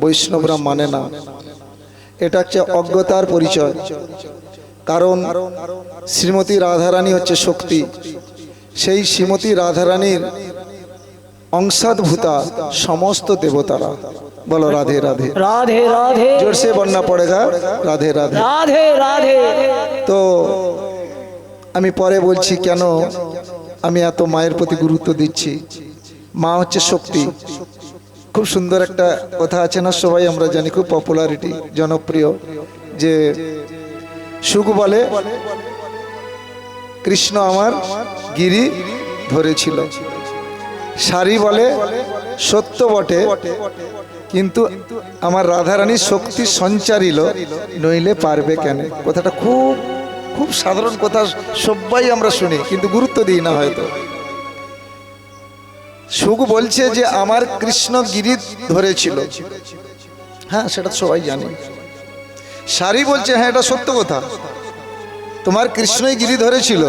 বৈষ্ণবরা মানে না। এটা হচ্ছে অজ্ঞতার পরিচয়। কারণ শ্রীমতী রাধারানী হচ্ছে শক্তি। সেই শ্রীমতী রাধারানীর অংশাদভূতা সমস্ত দেবতারা। বলো রাধে রাধে। রাধে রাধে। জোরসে বন্যা পড়েগা। রাধে রাধে। রাধে রাধে। তো আমি পরে বলছি কেন আমি এত মায়ের প্রতি গুরুত্ব দিচ্ছি। মা হচ্ছে শক্তি। খুব সুন্দর একটা কথা আছে না, সবাই আমরা জানি খুব পপুলারিটি জনপ্রিয়, যে সুখ বলে কৃষ্ণ আমার গিরি ধরেছিল। সারি বলে সত্য বটে, কিন্তু আমার রাধারানী শক্তি সঞ্চারিল, নইলে পারবে কেন। কথাটা খুব খুব সাধারণ কথা, সবাই আমরা শুনি, কিন্তু গুরুত্ব দিই না হয়তো। সুখ বলছে যে আমার কৃষ্ণ গিরি ধরেছিল। হ্যাঁ সেটা সবাই জানে। সারি বলছে হ্যাঁ এটা সত্য কথা। তোমার কৃষ্ণই গিরি ধরেছিল।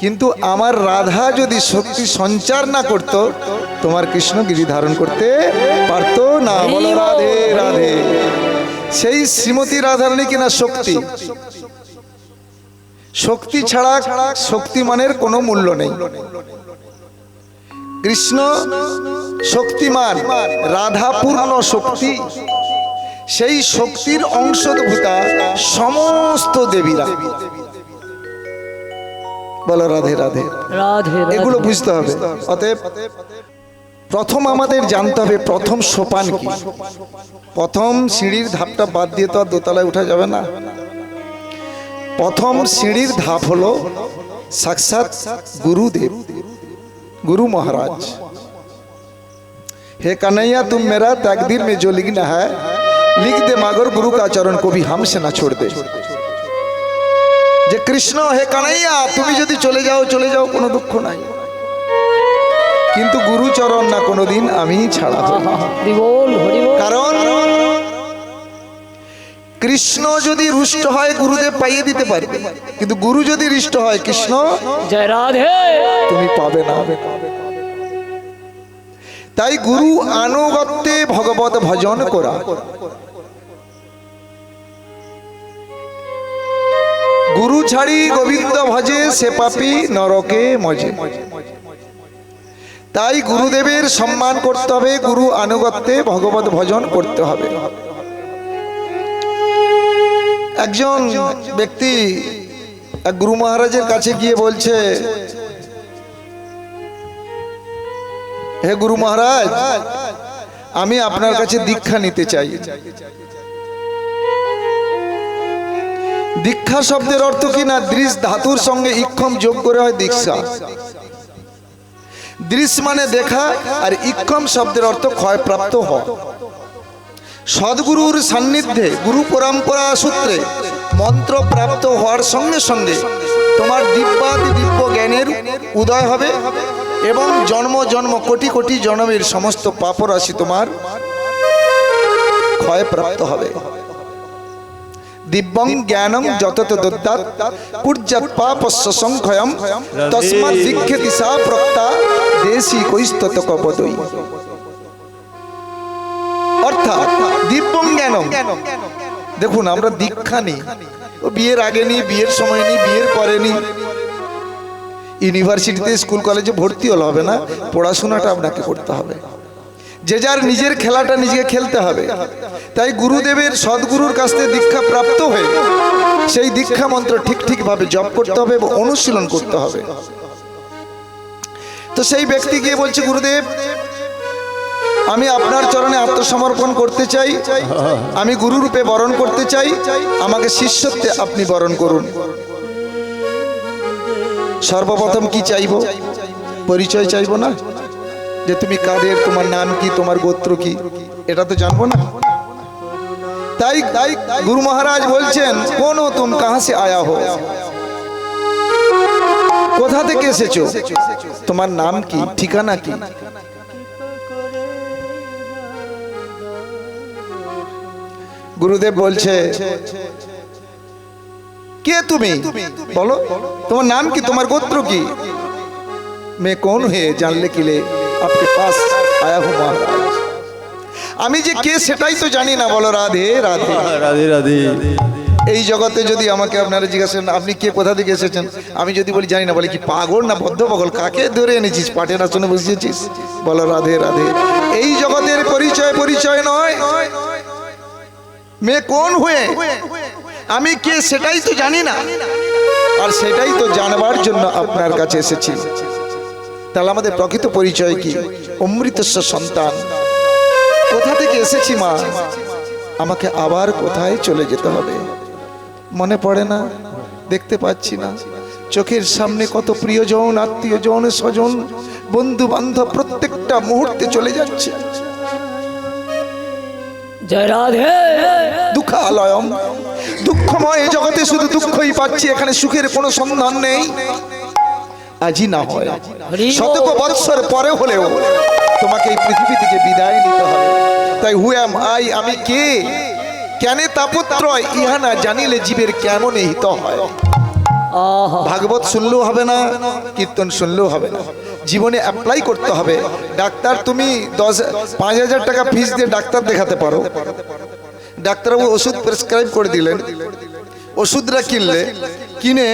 কিন্তু আমার রাধা যদি শক্তি সঞ্চার না করত তোমার কৃষ্ণ গিরি ধারণ করতে পারতো না। বলো রাধে রাধে। সেই শ্রীমতী রাধারানী কিনা শক্তি। শক্তি ছাড়া শক্তিমানের কোনো মূল্য নেই। কৃষ্ণ শক্তিমান রাধা পূর্ণ শক্তি। সেই শক্তির অংশভূতা সমস্ত দেবীরা। বলো রাধে রাধে। এগুলো বুঝতে হবে। অতএব প্রথম আমাদের জানতে হবে প্রথম সোপান কি? প্রথম সিঁড়ির ধাপটা বাদ দিয়ে তো আর দোতলায় উঠা যাবে না। প্রথম সিঁড়ির ধাপ হলো সাক্ষাৎ গুরুদেব। गुरु महाराज हे कन्हैया तुम मेरा तकदीर में जो लिखना है लिख दे मगर गुरु का चरण को भी हमसे ना छोड़ दे যে কৃষ্ণ হে কানাইয়া তুমি যদি চলে যাও চলে যাও কোনো দুঃখ নাই কিন্তু গুরুচরণ না কোনোদিন আমি ছাড়া হব না। हरि बोल हरि बोल কারণ কৃষ্ণ যদি রুষ্ট হয় গুরুদেব পাইয়ে দিতে পারে। কিন্তু গুরু যদি রিষ্ট হয় কৃষ্ণ জয় রাধে। তুমি পাবে না। তাই গুরু আনুগত্যে ভগবত ভজন করা। গুরু ছাড়ি গোবিন্দ ভজে সে পাপি নরকে মজে। তাই গুরুদেবের সম্মান করতে হবে গুরু আনুগত্যে ভগবত ভজন করতে হবে। একজন ব্যক্তি এক গুরু মহারাজের কাছে গিয়ে বলছে, হে গুরু মহারাজ, আমি আপনার কাছে দীক্ষা নিতে চাই। দীক্ষা শব্দের অর্থ কি না? দৃশ ধাতুর সঙ্গে ইক্ষম যোগ করে হয় দীক্ষা। দৃশ মানে দেখা আর ইক্ষম শব্দের অর্থ ক্ষয়প্রাপ্ত হওয়া। সদ্গুরুর সান্নিধ্যে গুরু পরম্পরা সূত্রে মন্ত্র প্রাপ্ত হওয়ার সঙ্গে সঙ্গে তোমার দিব্যাদি দিব্য জ্ঞানের উদয় হবে এবং জন্ম জন্ম কোটি কোটি জন্মের সমস্ত পাপরাশি তোমার ক্ষয়প্রাপ্ত হবে। দিব্যং জ্ঞানং যতত দদ্যাৎ পূর্যাৎ পাপস্য সংক্ষয়ম তস্মাৎ দীক্ষেতি সা প্রক্তা দেশি কৈস্তত কপদই অর্থাৎ জ্ঞানম দেখুন আমরা দীক্ষা নিই। ও বিয়ের আগে নিই বিয়ের সময় নিই বিয়ের পরে নিই। ইউনিভার্সিটিতে স্কুল কলেজে ভর্তি হলে হবে না পড়াশোনাটা আপনাকে করতে হবে। যে যার নিজের খেলাটা নিজেকে খেলতে হবে। তাই গুরুদেবের সদ্গুরুর কাছ থেকে দীক্ষা প্রাপ্ত হয়ে সেই দীক্ষা মন্ত্র ঠিক ঠিকভাবে জপ করতে হবে এবং অনুশীলন করতে হবে। তো সেই ব্যক্তি গিয়ে বলছে গুরুদেব আমি আপনার চরণে আত্মসমর্পণ করতে চাই। আমি গুরুরূপে বরণ করতে চাই। আমাকে শিষ্যত্বে আপনি বরণ করুন। সর্বপ্রথম কি চাইব? পরিচয় চাইব না? যে তুমি কাদের, তোমার নাম কি, তোমার গোত্র কি? এটা তো জানব না। তাই তাই গুরু মহারাজ বলছেন, কোন তুম কাহা সে আয়া হো? কোথা থেকে এসেছ? তোমার নাম কি, ঠিকানা কি? গুরুদেব বলছে কে তুমি? বলো তোমার নাম কি? তোমার গোত্র কি? মে কোন হে জানলে কিলে আপকে পাস আয়া হো আমি যে কে সেটাই তো জানি না। বলো রাধে রাধে। রাধে রাধে। এই জগতে যদি আমাকে আপনারা জিজ্ঞাসা আপনি কে কোথা থেকে এসেছেন? আমি যদি বলি জানি না। বলে কি পাগল না বদ্ধ পাগল? কাকে ধরে এনেছিস? পাঠে না শুনে বুঝিয়েছিস বলো রাধে রাধে। এই জগতের পরিচয় পরিচয় নয়। মেয়ে কোন হয়ে? আমি কে সেটাই তো জানি না। আর সেটাই তো জানবার জন্য আপনার কাছে এসেছি। তাহলে আমাদের প্রকৃত পরিচয় কি? অমৃতস্ব সন্তান। কোথা থেকে এসেছি মা? আমাকে আবার কোথায় চলে যেতে হবে? মনে পড়ে না? দেখতে পাচ্ছি না। চোখের সামনে কত প্রিয়জন, আত্মীয়জন, স্বজন বন্ধু বান্ধব প্রত্যেকটা মুহূর্তে চলে যাচ্ছে। জয় রাধে। দুঃখালয়ম। দুঃখময় জগতে শুধু দুঃখই পাচ্ছি এখানে সুখের কোনো সন্ধান নেই। আজই না হয়। শতক বৎসর পরে হলেও তোমাকে এই পৃথিবী থেকে বিদায় নিতে হবে। তাই হু এম আই আমি কে? কেন তাপত্র ইহা না জানিলে জীবের কেমন হিত হয়? আহা। ভাগবত শুনলেও হবে না কীর্তন শুনলেও হবে না। জীবনে অ্যাপ্লাই করতে হবে। ডাক্তার, তুমি দশ, পাঁচ হাজার টাকা ফিস দিয়ে ডাক্তার দেখাতে পারো। ডাক্তারবাবু ওষুধ প্রেসক্রাইব করে দিলেন। ওষুধরা কিনলে, কিনে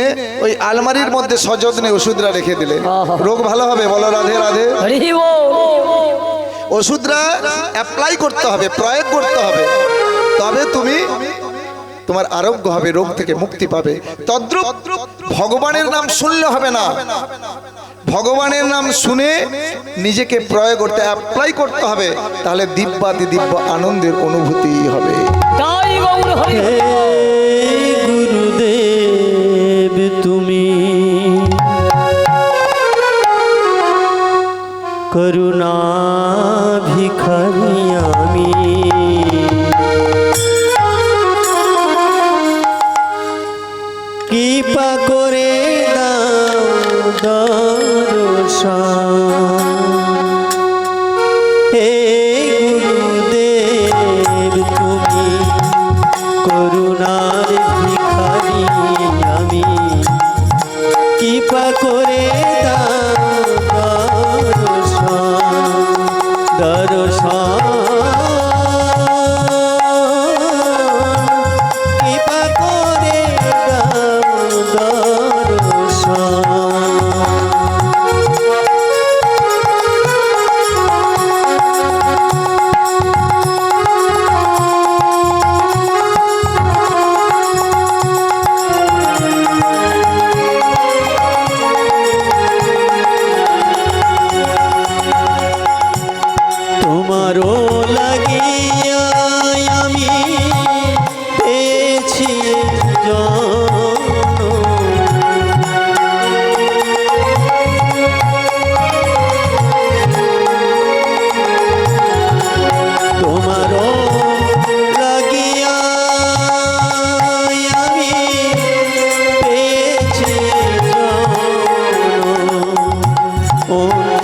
ওই আলমারির মধ্যে সযত্নে ওষুধরা রেখে দিলেন। রোগ ভালো হবে? বলো রাধে রাধে। ওষুধরা অ্যাপ্লাই করতে হবে, প্রয়োগ করতে হবে। তবে তুমি তোমার আরোগ্য হবে রোগ থেকে মুক্তি পাবে। তদ্রুপ ভগবানের নাম শুনলে হবে না। ভগবানের নাম শুনে নিজেকে প্রয়োগ করতে অ্যাপ্লাই করতে হবে। তাহলে দিব্যাতি দিব্য আনন্দের অনুভূতি হবে। তাই গৌর হরি হে গুরুদেব তুমি করুণা দর্শন। হে গুরুদেব তুমি করুণার ভিখারি আমি। করে দাও।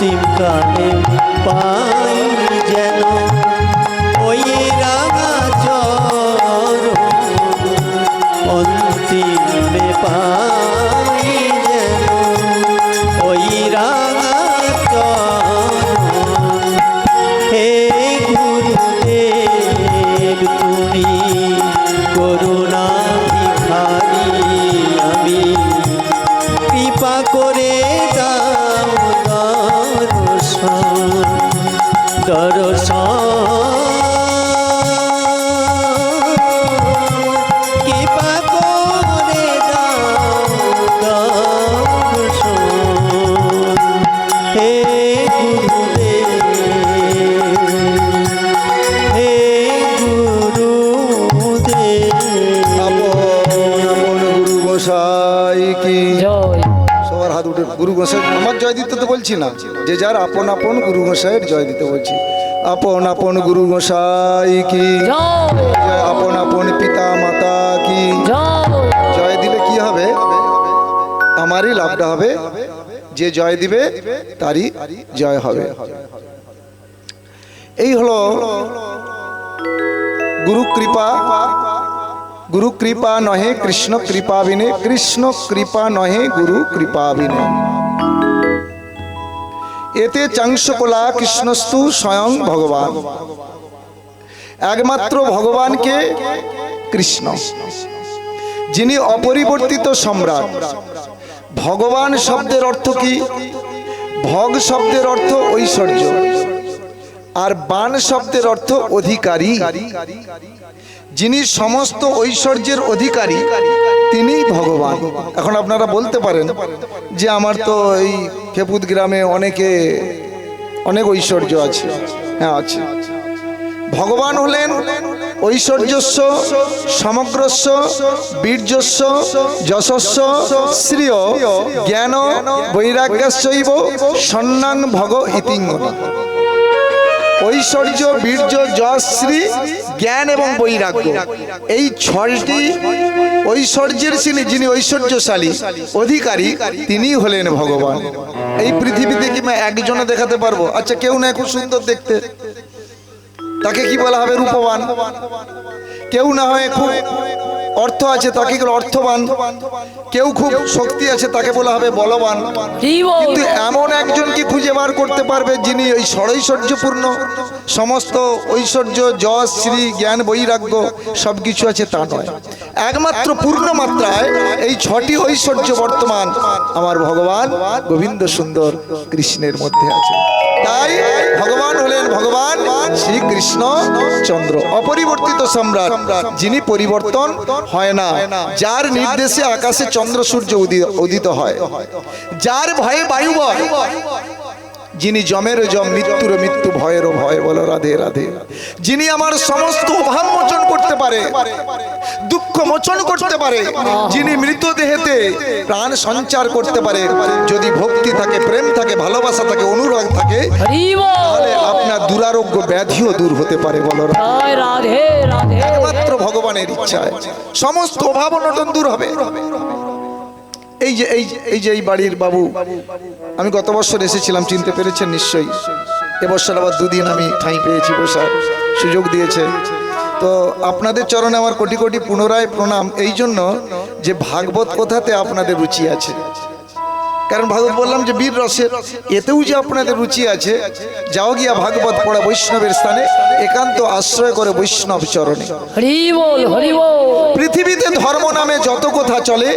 অন্তিম কালে পাই যেন ওই রাগা চর। অন্তিমে গোসাই আমার জয় দিতে তো বলছি না। যে যার আপন আপন গুরু গোসাইয়ের জয় দিতে বলছি। আপন আপন গুরু গোসাই কি? আপন আপন পিতা মাতা কি? জয়। জয় দিলে কি হবে? আমারই লাভটা হবে। যে জয় দিবে তারই জয় হবে। এই হলো গুরু কৃপা। গুরু কৃপা নহে কৃষ্ণ কৃপা বিনে। কৃষ্ণ কৃপা নহে গুরু কৃপা বিনে। এতে চাংশকলা কৃষ্ণস্তু স্বয়ং ভগবান। একমাত্র ভগবানকে কৃষ্ণ, যিনি অপরিবর্তিত সম্রাট। ভগবান শব্দের অর্থ কি? ভগ শব্দের অর্থ ঐশ্বর্য। আর বান শব্দের অর্থ অধিকারী। যিনি সমস্ত ঐশ্বর্যের অধিকারী তিনি ভগবান। এখন আপনারা বলতে পারেন যে আমার তো এই খেপুত গ্রামে অনেকে, অনেক ঐশ্বর্য আছে। হ্যাঁ আছে। ভগবান হলেন ঐশ্বর্যস্ব, সমগ্রস্ব, বীর্যস্ব, যশস্ব, শ্রিয়, জ্ঞান বৈরাগ্যস্যৈব সন্নাং ভগ ইতিঙ্গনা। ঐশ্বর্য, বীর্য যশ শ্রী জ্ঞান এবং বৈরাগ্য। এই ছয়টি ঐশ্বর্যের যিনি যিনি ঐশ্বর্যশালী, অধিকারী, তিনি হলেন ভগবান। এই পৃথিবীতে কি আমি একজনে দেখাতে পারব? আচ্ছা কেউ না, খুব সুন্দর দেখতে। তাকে কি বলা হবে? রূপবান। কেউ না হয় খুব অর্থ আছে তাকে বলে অর্থবান। কেউ খুব শক্তি আছে তাকে বলা হবে বলবান। কিন্তু এমন একজনকে খুঁজে বার করতে পারবে যিনি ওই ষড়ৈশ্বর্যপূর্ণ সমস্ত ঐশ্বর্য যশ শ্রী জ্ঞান বৈরাগ্য সব কিছু আছে তা নয়। একমাত্র পূর্ণ মাত্রায় এই ছটি ঐশ্বর্য বর্তমান। আমার ভগবান গোবিন্দ সুন্দর কৃষ্ণের মধ্যে আছে। তাই ভগবান হলেন ভগবান, শ্রীকৃষ্ণ চন্দ্র। অপরিবর্তিত সম্রাট, যিনি পরিবর্তন হয় না। যার নির্দেশে আকাশে চন্দ্র সূর্য উদিত হয়। যার ভয়ে বায়ু যিনি জমের জম মৃত্যুর মৃত্যু ভয়েরও ভয় বলো রাধে রাধে। যিনি আমার সমস্ত অভাব মোচন করতে পারে দুঃখ মোচন করতে পারে যিনি মৃতদেহেতে প্রাণ সঞ্চার করতে পারে যদি ভক্তি থাকে প্রেম থাকে ভালোবাসা থাকে অনুরাগ থাকে তাহলে আপনার দুরারোগ্য ব্যাধিও দূর হতে পারে বলো একমাত্র ভগবানের ইচ্ছায়। সমস্ত অভাব অনটন দূর হবে। এই যে, এই এই যে এই বাড়ির বাবু, আমি গত বছর এসেছিলাম, চিনতে পেরেছেন নিশ্চয়ই। এবছর আবার দুদিন আমি ঠাঁই পেয়েছি, বসার সুযোগ দিয়েছে। তো আপনাদের চরণে আমার কোটি কোটি পুনরায় প্রণাম। এই জন্য যে ভাগবত কথাতে আপনাদের রুচি আছে। কারণ ভাগবত বললাম যে বীর রসের এতেও যে আপনাদের রুচি আছে যাও গিয়া ভাগবত পড়া বৈষ্ণবের স্থানে একান্ত আশ্রয় করে বৈষ্ণব চরণে। পৃথিবীতে ধর্ম নামে যত কথা চলে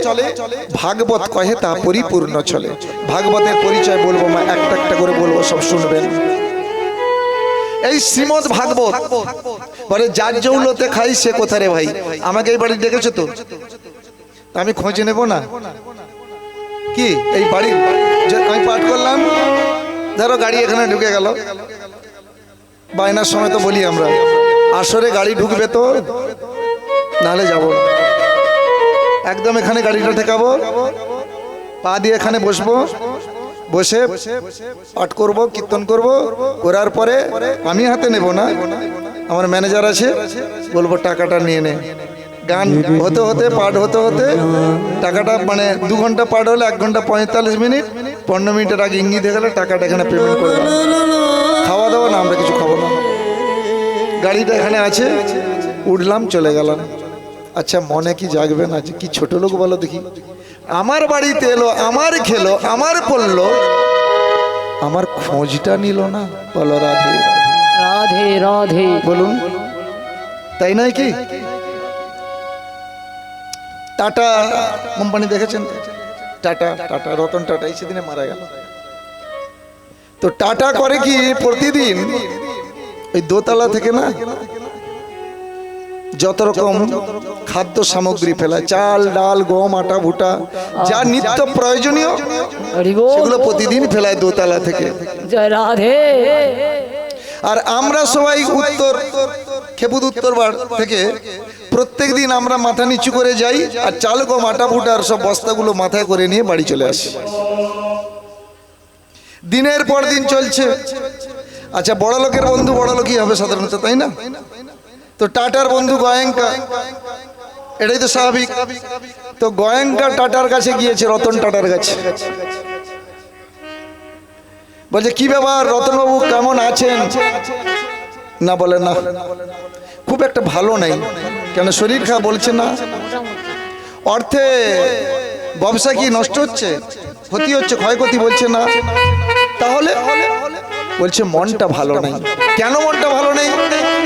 ভাগবত কহে তা পরিপূর্ণ চলে। ভাগবতের পরিচয় বলব মা একটা একটা করে বলব সব শুনবেন। এই শ্রীমদ ভাগবত বলে যার জৌলতে খাই সে কোথা রে ভাই? আমাকে এই বাড়ি ডেকেছো তা আমি খোঁজ নেব না? কি? এই বাড়ি, যে আমি পাঠ করলাম, ধরো গাড়ি এখানে ঢুকে গেল। বায়নার সময় তো বলি আমরা, আসরে গাড়ি ঢুকবে তো, নাহলে যাব। একদম এখানে গাড়িটা ঠেকাবো, পা দিয়ে এখানে বসবো, বসে পাঠ করব, কীর্তন করব, করার পরে আমি হাতে নেব না, আমার ম্যানেজার আছে, বলব টাকাটা নিয়ে নে। গান হতে হতে পাঠ হতে হতে টাকাটা মানে দু ঘণ্টা পাঠ হলে এক ঘণ্টা পঁয়তাল্লিশ মিনিট পনেরো মিনিটের আগে ইঙ্গিত হয়ে গেলে টাকাটা এখানে পেমেন্ট করে দাও খাওয়া দাওয়া না আমরা কিছু খাব না। গাড়িটা এখানে আছে উঠলাম চলে গেলাম। আচ্ছা মনে কি জাগবে না যে কি ছোট লোক বলো দেখি। আমার বাড়িতে এলো আমার খেলো আমার পড়ল। আমার খোঁজটা নিল না বলো রাধে। রাধে রাধে। বলুন। তাই নয় কি? টাটা কোম্পানি দেখেছেন? টাটা টাটা রতন টাটা এই সেদিনে মারা গেল। তো টাটা করে কি প্রতিদিন ওই দোতলা থেকে না যত রকম খাদ্য সামগ্রী ফেলায় চাল ডাল গম আটা ভুটা যা নিত্য প্রয়োজনীয় সেগুলো প্রতিদিন ফেলায় দোতলা থেকে। আর আমরা সবাই উত্তর খেপুদ উত্তর বার থেকে প্রত্যেক দিন আমরা মাথা নিচু করে যাই আর চাল গম আটা ফুটার সব বস্তাগুলো মাথায় করে নিয়ে বাড়ি চলে আসি। দিনের পর দিন চলছে। আচ্ছা বড় লোকের বন্ধু বড় লোকই হবে সাধারণত, তাই না? তো টাটার বন্ধু গয়েঙ্কা, এটাই তো স্বাভাবিক। তো গয়েঙ্কা টাটার কাছে গিয়েছে, রতন টাটার কাছে। বলছে, কি ব্যাপার? রতনবাবু কেমন আছেন? না বলে না। খুব একটা ভালো নাই। কেন শরীর খারাপ বলছে না? অর্থে ব্যবসা কি নষ্ট হচ্ছে? ক্ষতি হচ্ছে, ক্ষয়ক্ষতি বলছে না। তাহলে বলছে, মনটা ভালো নেই। কেন মনটা ভালো নেই?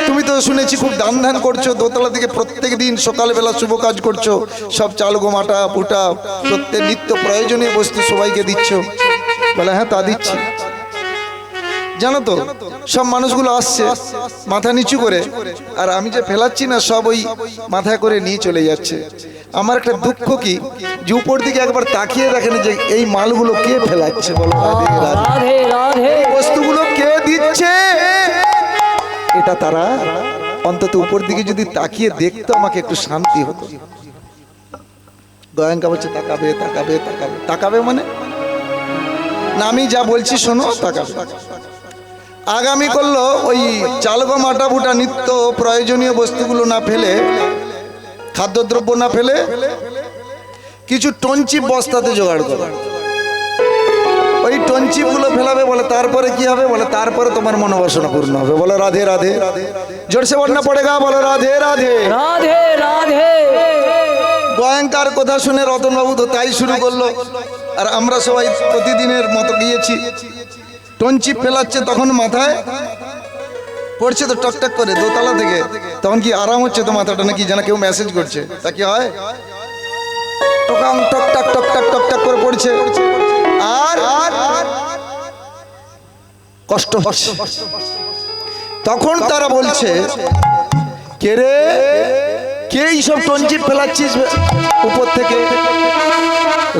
তুমি তো শুনেছি খুব দান ধান করছ, দোতলা থেকে প্রত্যেক দিন সকালবেলা শুভ কাজ করছ, সব চাল গোমাটা, পুটা, প্রত্যেক নিত্য প্রয়োজনীয় বস্তু সবাইকে দিচ্ছ। বলে হ্যাঁ তা দিচ্ছি। জানো তো সব মানুষগুলো আসছে মাথা নিচু করে আর আমি যে ফেলাচ্ছি না সব ওই মাথায় করে নিয়ে চলে যাচ্ছে। আমার একটা দুঃখ কি যে উপর দিকে একবার তাকিয়ে দেখেন যে এই মালগুলো কে ফেলাচ্ছে বলো রাধে রাধে। রাধে রাধে। বস্তুগুলো কে দিচ্ছে? এটা তারা। অন্তত উপর দিকে যদি তাকিয়ে দেখতো আমাকে একটু শান্তি হতো। গয়ঙ্কা বলছে তাকাবে তাকাবে তাকাবে। তাকাবে মানে? না আমি যা বলছি শোনো তাকাবে। আগামী করল ওই চালগো মাটা বুটা নিত্য প্রয়োজনীয় বস্তুগুলো না ফেলে খাদ্যদ্রব্য না ফেলে কিছু টঞ্চিপ বস্তাতে জোগাড় করো। ওই টঞ্চিপগুলো ফেলাবে বলে তারপরে কি হবে? বলে তারপরে তোমার মনোবাসনা পূর্ণ হবে। বলো রাধে রাধে। জোরসে বন্যা পড়ে গা বলো রাধে রাধে। রাধে রাধে। গোয়ঙ্কার কথা শুনে রতনবাবু তো তাই শুরু করল। আর আমরা সবাই প্রতিদিনের মতো গিয়েছি। টঞ্চিপ ফেলাচ্ছে তখন মাথায়। পড়ছে তো টকটক করে দোতলা থেকে। তখন কি আরাম হচ্ছে তো মাথাটা নাকি যেন কেউ মেসেজ করছে? তা কি হয়? টকাং, টক টাক টক টাক টক টাক করে পড়ছে। আর কষ্ট হচ্ছে। তখন তারা বলছে, কে রে? কে এইসব টঞ্চিপ ফেলাচ্ছিস উপর থেকে?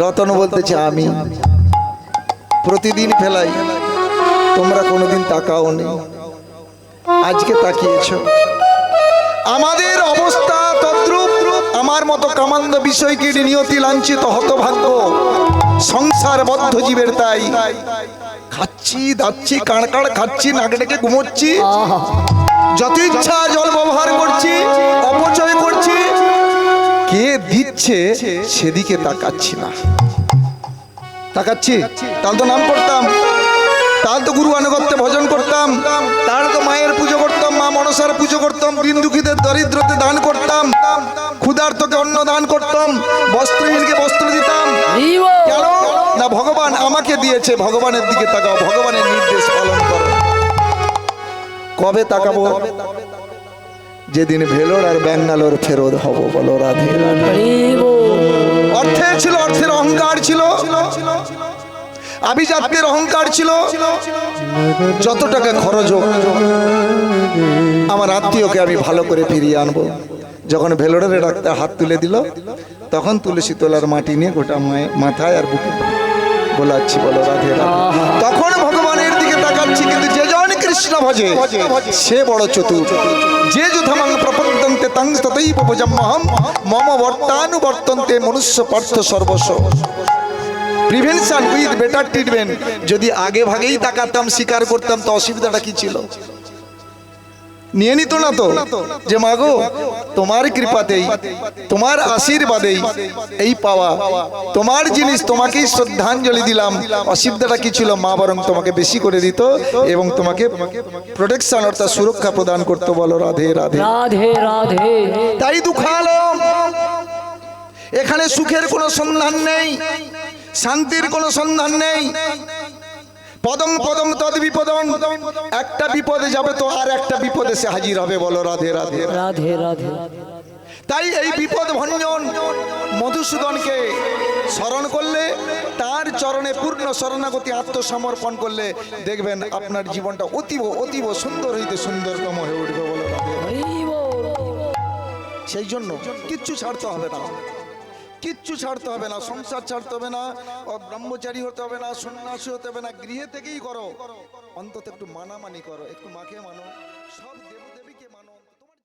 রতন বলতেছে, আমি। প্রতিদিন ফেলাই। তোমরা কোনোদিন তাকাও নি। আজকে তাকিয়েছ। আমাদের অবস্থা তদ্রুপ। আমার মতো কামান্দ বিষয়কে নিয়তি লাঞ্ছিত হতভাগ্য। সংসার বদ্ধ জীবের তাই। খাচ্ছি, দাচ্ছি, কাড় কাড় খাচ্ছি, নাক ডেকে ঘুমোচ্ছি। যত ইচ্ছা জল ব্যবহার করছি, অপচয় করছি। কে দিচ্ছে সেদিকে তাকাচ্ছি না। তাকাচ্ছি? তাহলে তো নাম করতাম তাহলে তো গুরু আনুগত্যে ভজন করতাম। তাহলে তো মায়ের পুজো করতাম মা মনসার পুজো করতাম দিন দুঃখীদের দরিদ্রতে দান করতাম ক্ষুধার্তকে অন্ন দান করতাম বস্ত্রহীনকে বস্ত্র দিতাম। কেন? না ভগবান আমাকে দিয়েছে ভগবানের দিকে তাকাও ভগবানের নির্দেশ পালন করো। কবে তাকাবো? যেদিন ভেলোর আর ব্যাঙ্গালোর ফেরত হব বলো রাধে রাধে। অর্থে ছিল অর্থের অহংকার ছিল। আভিজাত্যের অহংকার ছিল। যত টাকা খরচ হোক, আমার আত্মীয়কে আমি ভালো করে ফিরিয়ে আনব। যখন ভেলোরের ডাক্তার হাত তুলে দিল, তখন তুলসী তোলার মাটি নিয়ে গোটা মাথায় আর বুকে বোলাচ্ছি, বলো রাধে তখন ভগবানের দিকে তাকাচ্ছি, কিন্তু যে জন কৃষ্ণ ভজে, সে বড় চতুর। যে যথামাং প্রপদ্যন্তে তাং ততই ভোজমহম মম বর্তানুবর্তন্তে মনুষ্য পার্থ সর্বস্ব। প্রিভেনশন উইথ বেটার ট্রিটমেন্ট যদি আগে ভাগেই তাকাতাম স্বীকার করতাম তো অসুবিধাটা কি ছিল? নিয়ে নিত না তো? যে মাগো তোমার কৃপাতেই তোমার আশীর্বাদেই এই পাওয়া তোমার জিনিস তোমাকেই শ্রদ্ধাঞ্জলি দিলাম। অসুবিধাটা কি ছিল? মা বরং তোমাকে বেশি করে দিত এবং তোমাকে প্রোটেকশন অর্থাৎ সুরক্ষা প্রদান করতো। বলো রাধে রাধে। রাধে রাধে। তাই দুঃখালো। এখানে সুখের কোনো সন্ধান নেই। শান্তির কোনো সন্ধান নেই। পদম পদম তদ বিপদং একটা বিপদে যাবে তো আর একটা বিপদে সে হাজির হবে বলো রাধে রাধে। রাধে রাধে। তাই এই বিপদ ভঞ্জন মধুসূদনকে স্মরণ করলে তার চরণে পূর্ণ শরণাগতি আত্মসমর্পণ করলে দেখবেন আপনার জীবনটা অতীব অতীব সুন্দর হইতে সুন্দরতম হয়ে উঠবে বলো সেই জন্য কিচ্ছু ছাড়তে হবে না। কিচ্ছু ছাড়তে হবে না, সংসার ছাড়তে হবে না ব্রহ্মচারী হতে হবে না, সন্ন্যাসী হতে হবে না, গৃহে থেকেই করো। অন্তত একটু মানামানি করো, একটু মাকে মানো, সব